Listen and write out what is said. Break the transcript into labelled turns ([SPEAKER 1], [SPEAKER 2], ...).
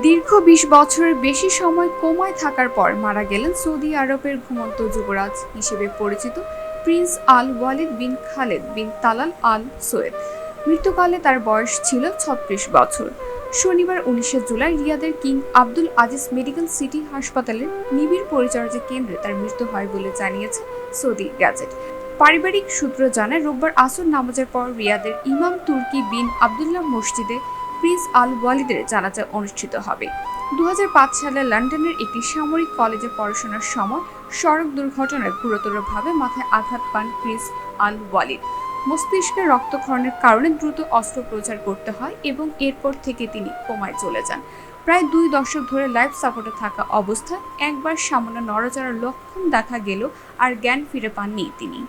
[SPEAKER 1] দীর্ঘ বিশ বছরের বেশি সময় কোমায় থাকার পর মারা গেলেন সৌদি আরবের ঘুমন্ত যুবরাজ হিসেবে পরিচিত prince Al Waleed bin Khaled bin Talal Al Saud. মৃত্যুকালে তার বয়স ছিল ছত্রিশ বছর। শনিবার উনিশে জুলাই রিয়াদের King Abdul Aziz medical city হাসপাতালের নিবিড় পরিচর্যা কেন্দ্রে তার মৃত্যু হয় বলে জানিয়েছে সৌদি গ্যাজেট। পারিবারিক সূত্র জানায়, রোববার আসর নামাজের পর রিয়াদের ইমাম তুর্কি বিন আবদুল্লাহ মসজিদে প্রিন্স আল ওয়ালিদের জানাজা অনুষ্ঠিত হবে। দু হাজার পাঁচ সালে লন্ডনের একটি সামরিক কলেজে পড়াশোনার সময় সড়ক দুর্ঘটনায় গুরুতরভাবে মাথায় আঘাত পান প্রিন্স আল ওয়ালিদ মস্তিষ্কে রক্তক্ষরণের কারণে দ্রুত অস্ত্রোপচার করতে হয় এবং এরপর থেকে তিনি কোমায় চলে যান। প্রায় দুই দশক ধরে লাইফ সাপোর্টে থাকা অবস্থায় একবার সামান্য নড়াচড়ার লক্ষণ দেখা গেল আর জ্ঞান ফিরে পাননি তিনি।